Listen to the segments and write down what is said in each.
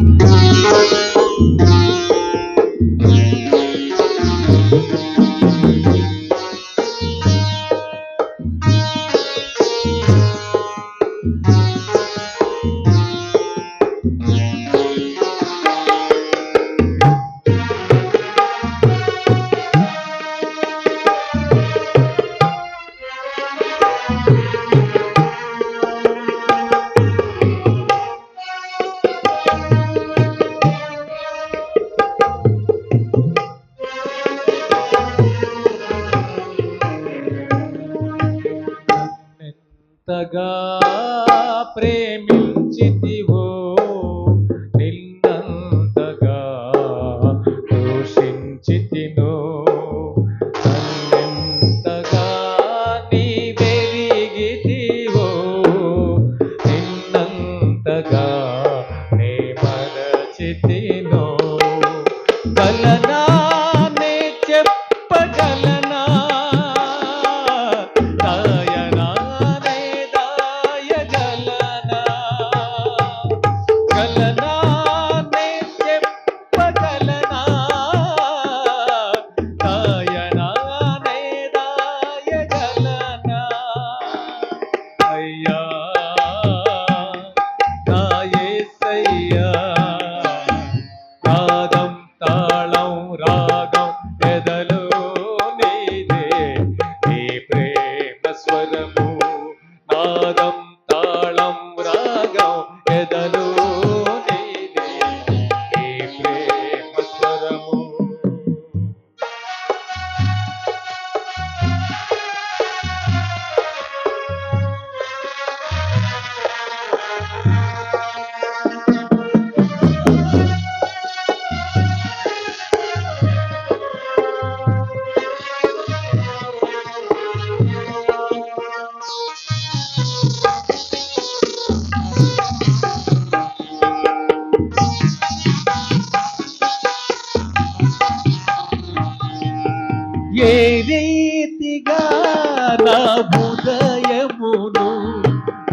Cause God.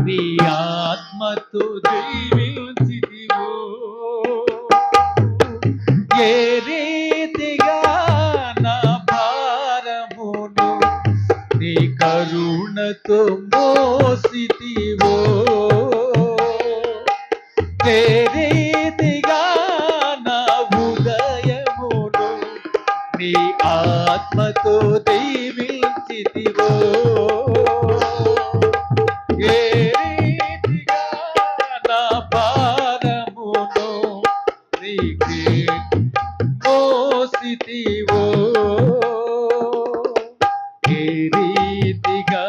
నీ ఆత్మతో జీవించితివో ఏ రీతిగా నా భారమును నీ కరుణతో మోసితివో. ఏ భారమును నీకే మోసితివో. ఏ రీతిగా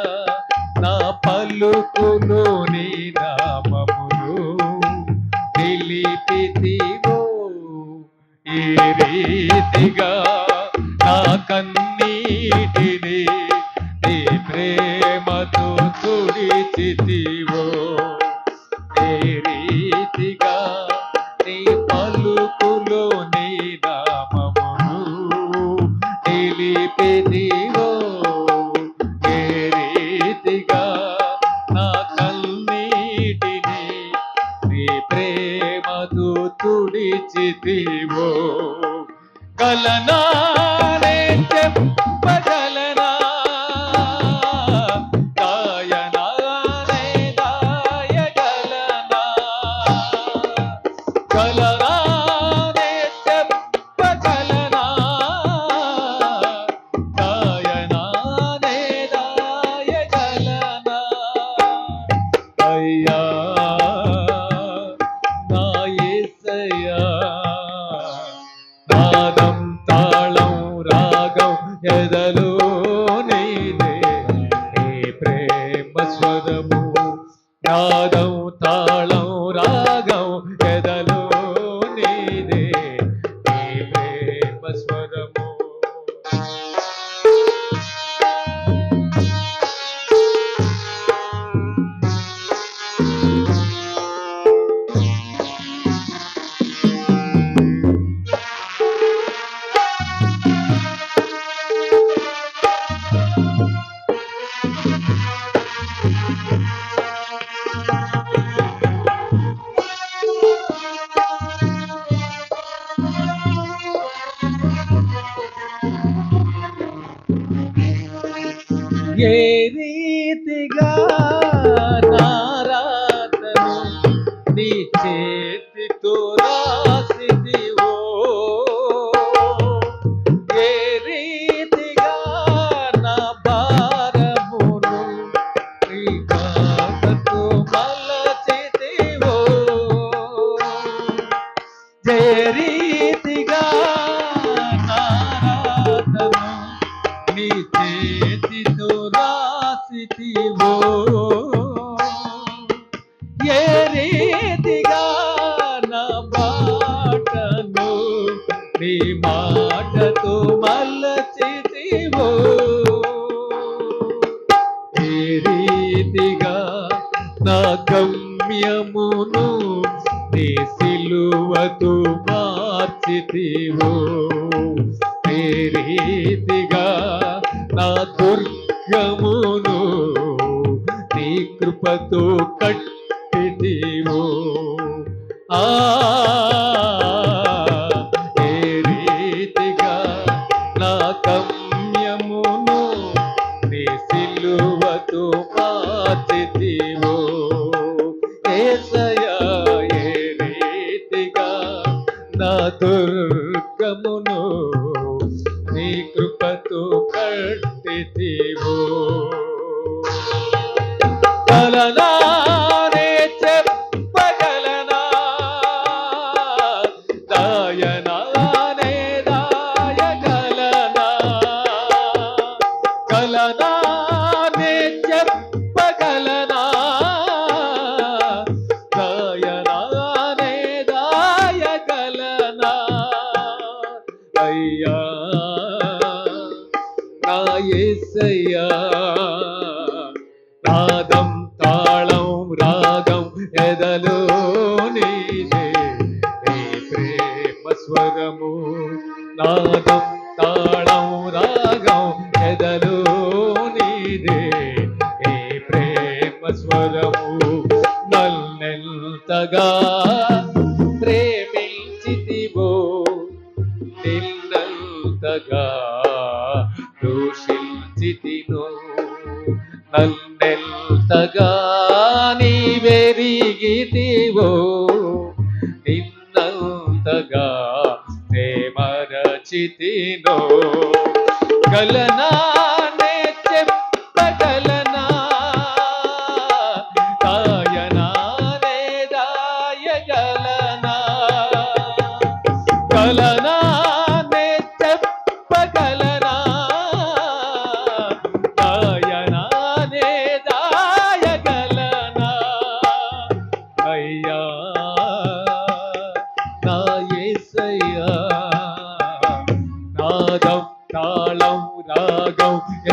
నా పలుకును నీ నామమును నిలిపితివో. ఏ రీతిగా నీవో గలనా Yeah, ఏ రీతిగా ఏ రీతిగా నా బాటను నీ మాటతో మలచితివో? ఏ రీతిగా నా గమ్యమును నీ సిలువతో మార్చితివో? ఏ రీతిగా నా దుర్ కృపతో కట్టితివో ఆ ఏ స్వరము నాదం తాళం రాగం ఎదలు నీదే. ఏ ప్రేమ స్వరము నన్నెంతగా ప్రేమించితివో నిన్నంతగా దూషించితిను. నల్ గలనా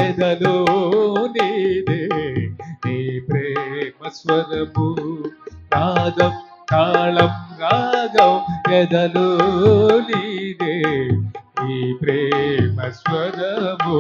ఎదలో నీదే నీ ప్రేమ స్వరము. రాగం తాళం రాగం ఎదలో నీదే నీ ప్రేమ స్వరము.